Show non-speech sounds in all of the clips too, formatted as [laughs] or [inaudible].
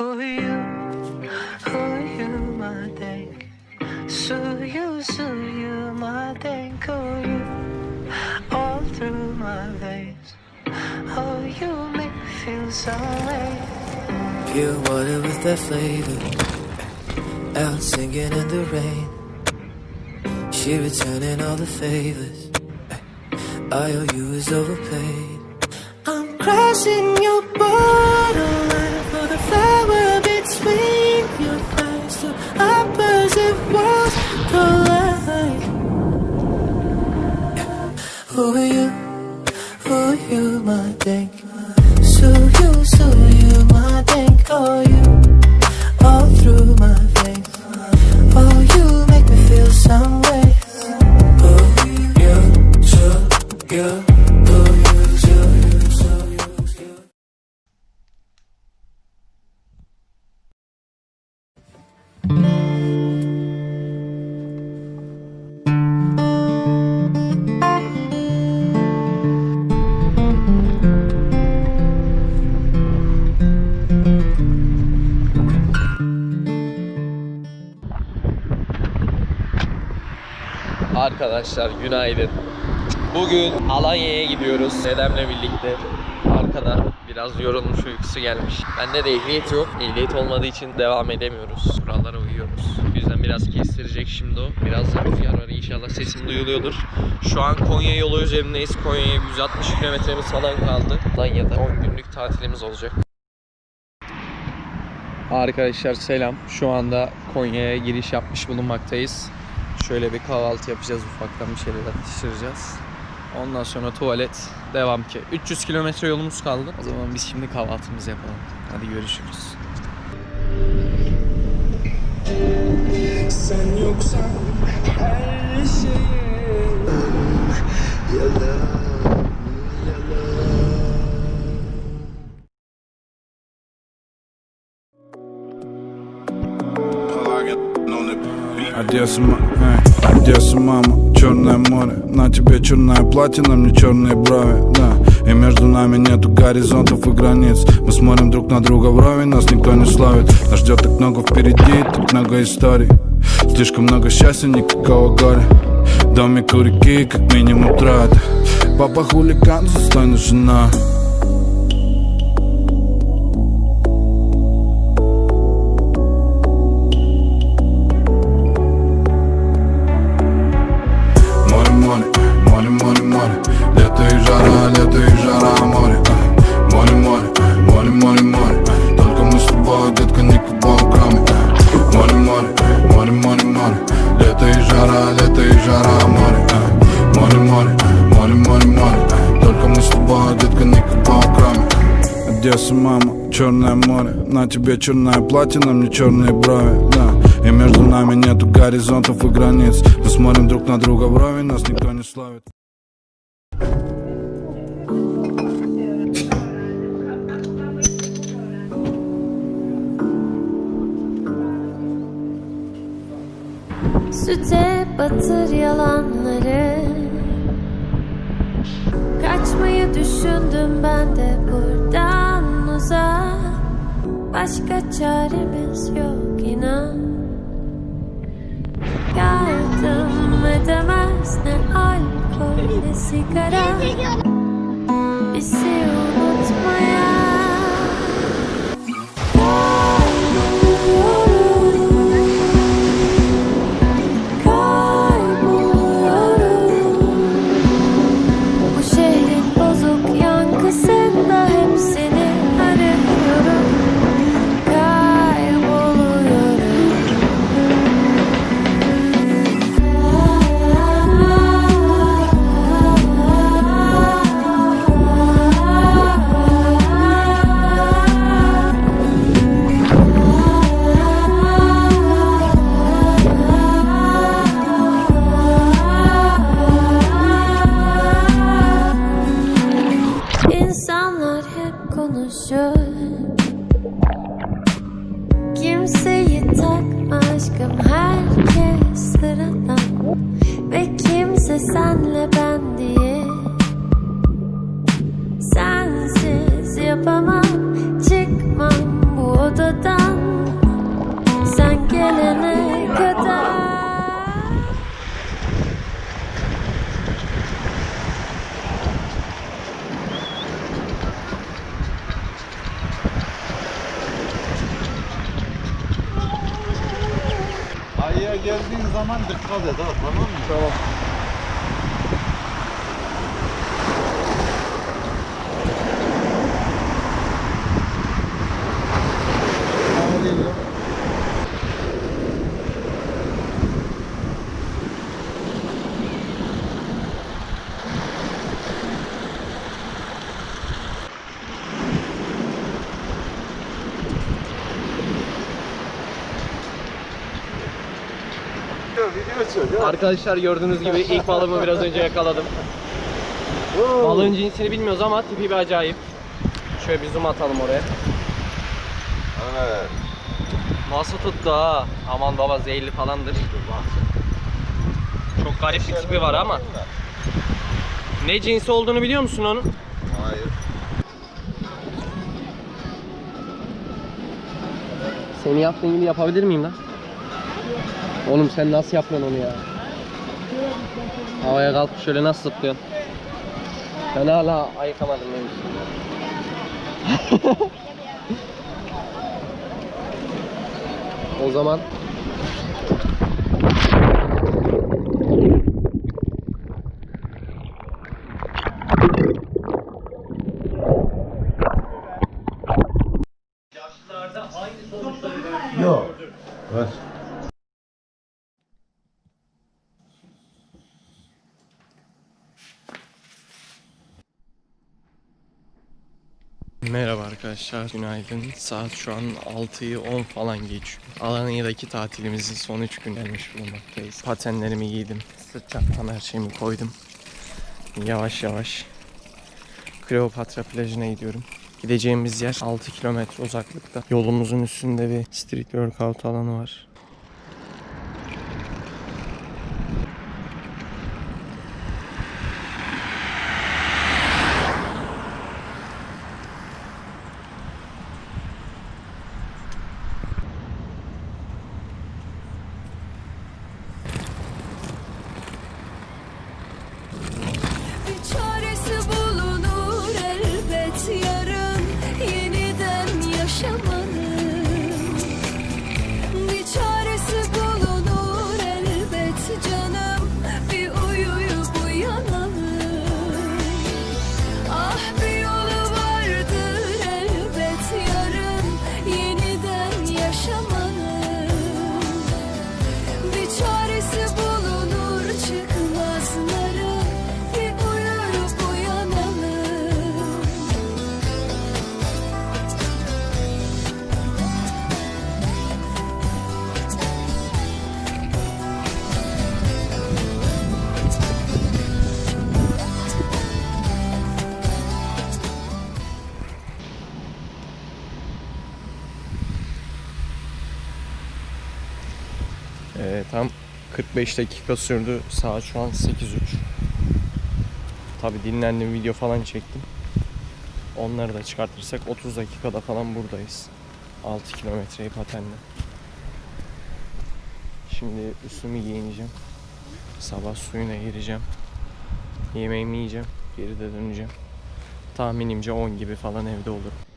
Are you? Are you, my think? Sue you, sue you, my think. Oh, you? All through my veins. Oh, you make me feel some way. Pure water with that flavor. Out singing in the rain. She returning all the favors. I owe you is overpaid. I'm crashing your borderline Arkadaşlar günaydın. Bugün Alanya'ya gidiyoruz dedemle birlikte. Arkada biraz yorulmuş uykusu gelmiş. Bende de ehliyet yok. Ehliyet olmadığı için devam edemiyoruz. Kurallara uyuyoruz. O yüzden biraz kestirecek şimdi o. Biraz da rüzgar var inşallah sesim duyuluyordur. Şu an Konya yolu üzerindeyiz. Konya'ya 160 kilometremiz falan kaldı. Alanya'da 10 günlük tatilimiz olacak. Arkadaşlar selam. Şu anda Konya'ya giriş yapmış bulunmaktayız. Şöyle bir kahvaltı yapacağız ufaktan bir şeyler atıştıracağız. Ondan sonra tuvalet devam ki. 300 kilometre yolumuz kaldı. O zaman biz şimdi kahvaltımızı yapalım. Hadi görüşürüz. Sen yoksan her şeye yalan Одесса, ма- эй, Одесса, мама, черное море На тебе черное платье, на мне черные брови Да, и между нами нету горизонтов и границ. Мы смотрим друг на друга вровень, нас никто не славит. Нас ждет так много впереди, так много историй. Слишком много счастья, никакого горя. Домик у реки, как минимум трат Папа хулиган, застойная жена На тебе черное платье, на мне черные брови Да, и между нами нету горизонтов и границ. Мы смотрим друг на друга вровень, нас никто не славит Süte batır yalanları. Kaçmayı düşündüm ben de buradan uzak Başka çaremiz yok inan. Yardım edemez ne alkol ne sigara. Bizi unutmaya aşkım herkes sıradan Ve kimse senle ben diye Sensiz yapamam geldiğin zaman dikkat et ha tamam mı? Tamam. Çek. Arkadaşlar gördüğünüz gibi ilk balığımı biraz önce yakaladım. Balığın cinsini bilmiyoruz ama tipi bir acayip. Şöyle bir zoom atalım oraya. Evet. Nasıl tuttu ha? Aman baba zehirli falandır. Çok garip bir tipi var ama. Ne cinsi olduğunu biliyor musun onun? Hayır. Seni yaptığın gibi yapabilir miyim lan? Oğlum sen nasıl yapıyorsun onu ya? Havaya kalkıp şöyle nasıl zıplıyorsun? Ben hala ayıkamadım benim. [laughs] o zaman arkadaşlar, günaydın. Saat şu an 6'yı 10 falan geçiyor. Alanya'daki tatilimizin son 3 günlermiş bulunmaktayız. Patenlerimi giydim, sırt çantam her şeyimi koydum. Yavaş yavaş Kleopatra plajına gidiyorum. Gideceğimiz yer 6 kilometre uzaklıkta. Yolumuzun üstünde bir street workout alanı var. 45 dakika sürdü. Saat şu an 8.03. Tabi dinlendim video falan çektim. Onları da çıkartırsak 30 dakikada falan buradayız. 6 kilometreyi patenle. Şimdi üstümü giyineceğim. Sabah suyuna gireceğim. Yemeğimi yiyeceğim. Geri de döneceğim. Tahminimce 10 gibi falan evde olurum.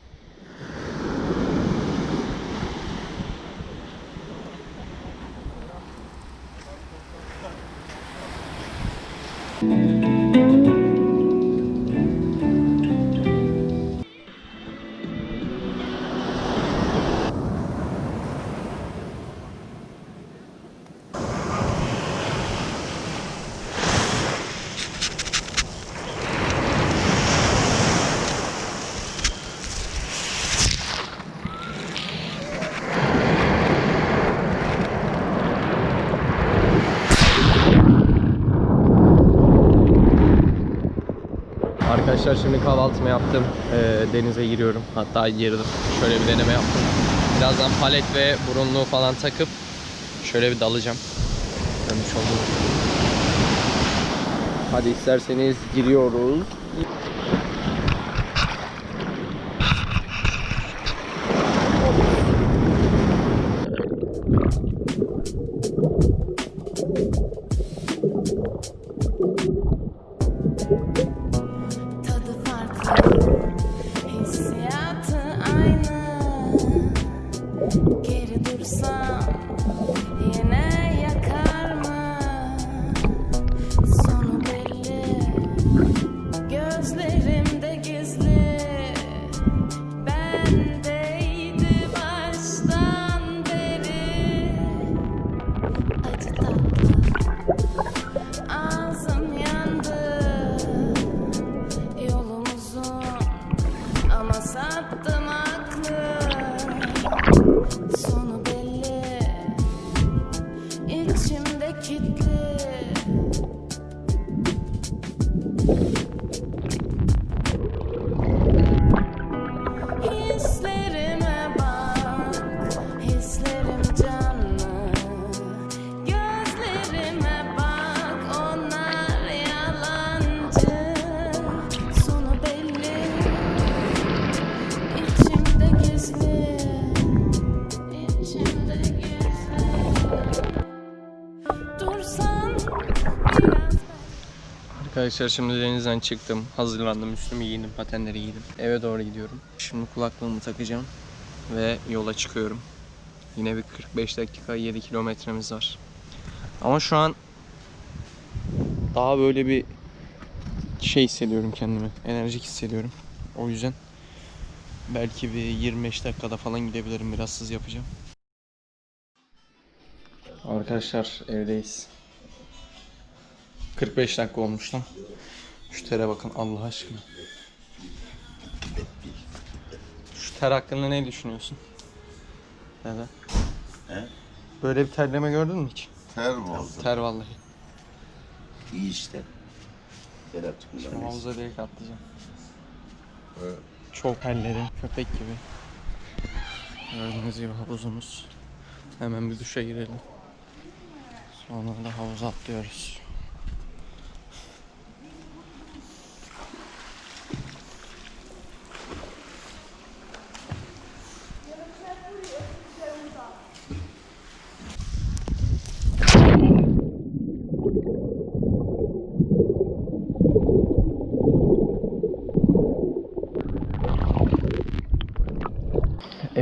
Arkadaşlar şimdi kahvaltımı yaptım. Ee, denize giriyorum. Hatta girdim. Şöyle bir deneme yaptım. Birazdan palet ve burunluğu falan takıp şöyle bir dalacağım. Görmüş olduğunuz. Hadi isterseniz giriyoruz. Tadı Arkadaşlar şimdi denizden çıktım. Hazırlandım. Üstümü giyindim. Patenleri giydim. Eve doğru gidiyorum. Şimdi kulaklığımı takacağım. Ve yola çıkıyorum. Yine bir 45 dakika 7 kilometremiz var. Ama şu an daha böyle bir şey hissediyorum kendimi. Enerjik hissediyorum. O yüzden belki bir 25 dakikada falan gidebilirim. Biraz hız yapacağım. Arkadaşlar evdeyiz. 45 dakika olmuş lan. Şu tere bakın Allah aşkına. Şu ter hakkında ne düşünüyorsun? Dede. He? Böyle bir terleme gördün mü hiç? Ter mi oldu? Ter vallahi. İyi işte. Serap Şimdi havuza direkt atlayacağım. Evet. Çok terledim. Köpek gibi. Gördüğünüz gibi havuzumuz. Hemen bir duşa girelim. Sonra da havuza atlıyoruz.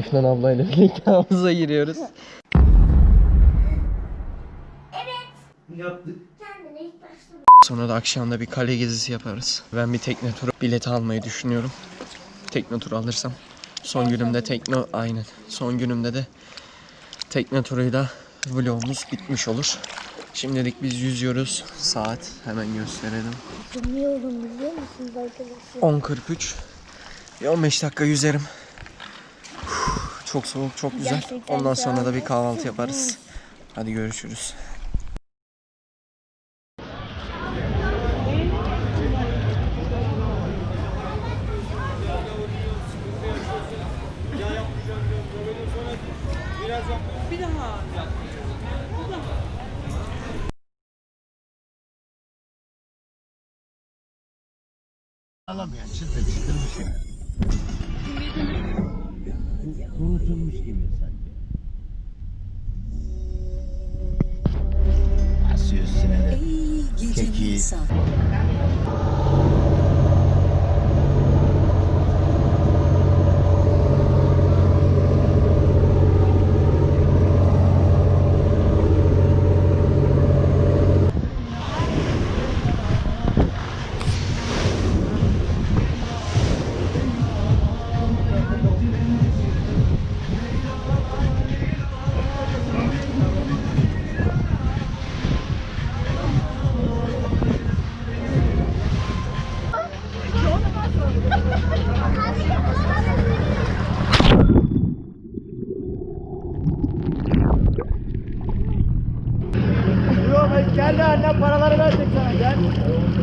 Efnan ablayla [laughs] birlikte havuza giriyoruz. Sonra da akşamda bir kale gezisi yaparız. Ben bir tekne turu bileti almayı düşünüyorum. Tekne turu alırsam. Son günümde tekne aynen. Son günümde de tekne turuyla vlogumuz bitmiş olur. Şimdilik biz yüzüyoruz. Saat hemen gösterelim. Bilmiyorum biliyor musunuz arkadaşlar? 10.43. Bir 15 dakika yüzerim. Çok soğuk, çok güzel. Gerçekten Ondan sonra da bir kahvaltı yaparız. Hadi görüşürüz. Alamayan çıtır çıtır bir şey. Kurutulmuş gibi sanki. Asıyor üstüne de. Keki. Misery.